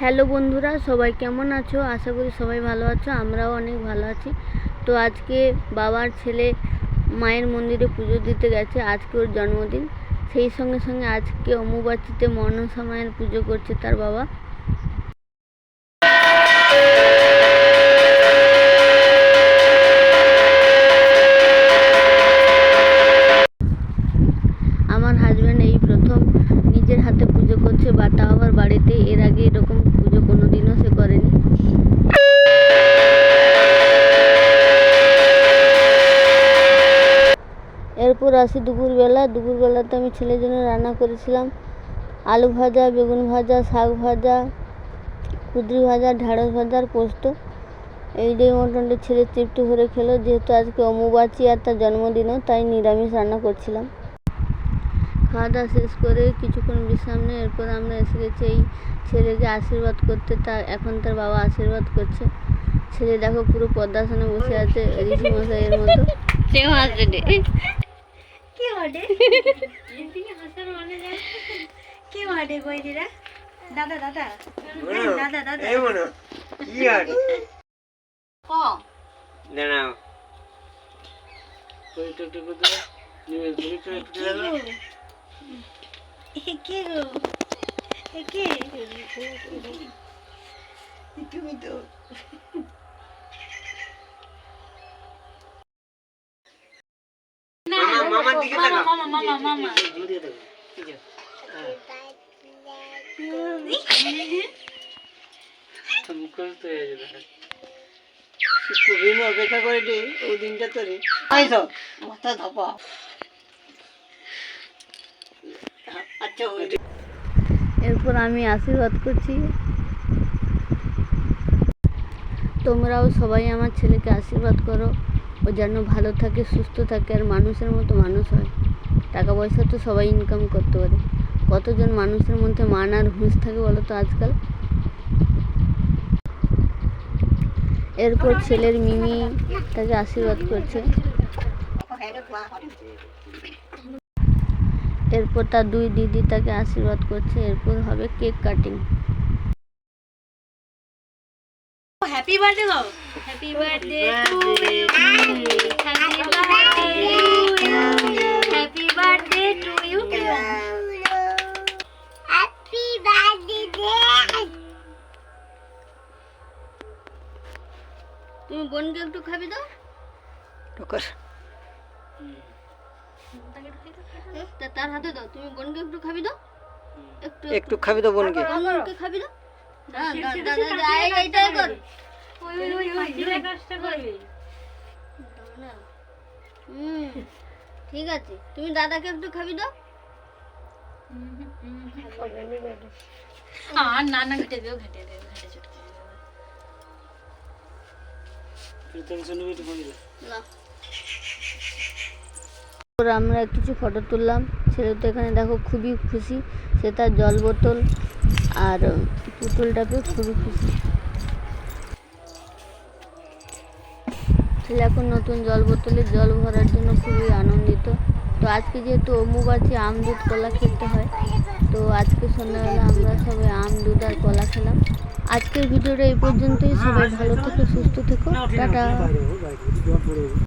Hello বন্ধুরা, সবাই কেমন আছো? আশা করি সবাই ভালো আছো, আমরাও অনেক ভালো আছি। তো আজকে বাবার ছেলে মায়ের মন্দিরে পুজো দিতে গেছে, আজকে ওর জন্মদিন। সেই সঙ্গে সঙ্গে আজকে অমুবাচিতে মনসা মায়ের পুজো করছে তার বাবা। এরপর আসি দুপুরবেলা। দুপুরবেলাতে আমি ছেলের জন্য রান্না করেছিলাম। আলু ভাজা, বেগুন ভাজা, শাক ভাজা, কুদরি ভাজা, ঢ্যাঁড়স ভাজা আর পোস্ত। এই দিয়ে মোটামুটি ছেলে তৃপ্তি ভরে খেলো। যেহেতু আজকে অমুবাচি আর তার জন্মদিনও তাই নিরামিষ রান্না করছিলাম। খাওয়া দাওয়া শেষ করে কিছুক্ষণ বিশ্রাম নিয়ে এরপর আমরা এসে গেছি এই ছেলেকে আশীর্বাদ করতে। তা এখন তার বাবা আশীর্বাদ করছে। ছেলে দেখো পুরো পদ্মাসনে বসে আছে ঋষি মশাইয়ের মতো। সেও হাসছে রে। কি ওডে কি ওডে কইদিরা দাদা দাদা। দাদা দাদা। এই মনো কি ক? দাঁড়াও। কি গো। এ তুমি তো মামা কবিন অপেক্ষা করে দিনটা মাথা ধপা আচ্ছা এরপর আমি আশীর্বাদ করছি তোমরাও সবাই আমার ছেলেকে আশীর্বাদ করো ও যেন ভালো থাকে, সুস্থ থাকে আর মানুষের মতো মানুষ হয়। টাকা পয়সা তো সবাই ইনকাম করতে পারে। কতজন মানুষের মধ্যে মান আর হুঁশ থাকে বলো তো আজকাল? এরপর ছেলের মিমি তাকে আশীর্বাদ করছে। এরপর তার দুই দিদি তাকে আশীর্বাদ করছে। এরপর হবে কেক কাটিং। হ্যাপি বার্থডে গাও happy birthday to you happy birthday happy birthday to you happy birthday তুমি বোনকে একটু খাবি দাও ঠোকর তা তার হাতে দাও। তুমি বোনকে একটু খাবি দাও একটু একটু খাবি তো বোনকে বোনকে খাবি দাও ঠিক আছে। তুমি দাদাকে একটু খাবি দাও আর না না ঘেটে দিও ঘেটে দিও ঘেটে চটকে আমরা কিছু ফটো তুললাম। ছেলে তো এখানে দেখো খুবই খুশি। সে তার জল বোতল। আর পুতুলটা পেয়ে খুবই খুশি ছেলে এখন নতুন জল বোতলে জল ভরার জন্য খুবই আনন্দিত। তো আজকে যেহেতু অমুক আছে, আম দুধ কলা খেতে হয়, তো আজকে সন্ধ্যাবেলা আমরা সবাই আম, দুধ আর কলা খেলাম। আজকের ভিডিওটা এই পর্যন্তই, সবাই ভালো থেকো, সুস্থ থেকো, টাটা।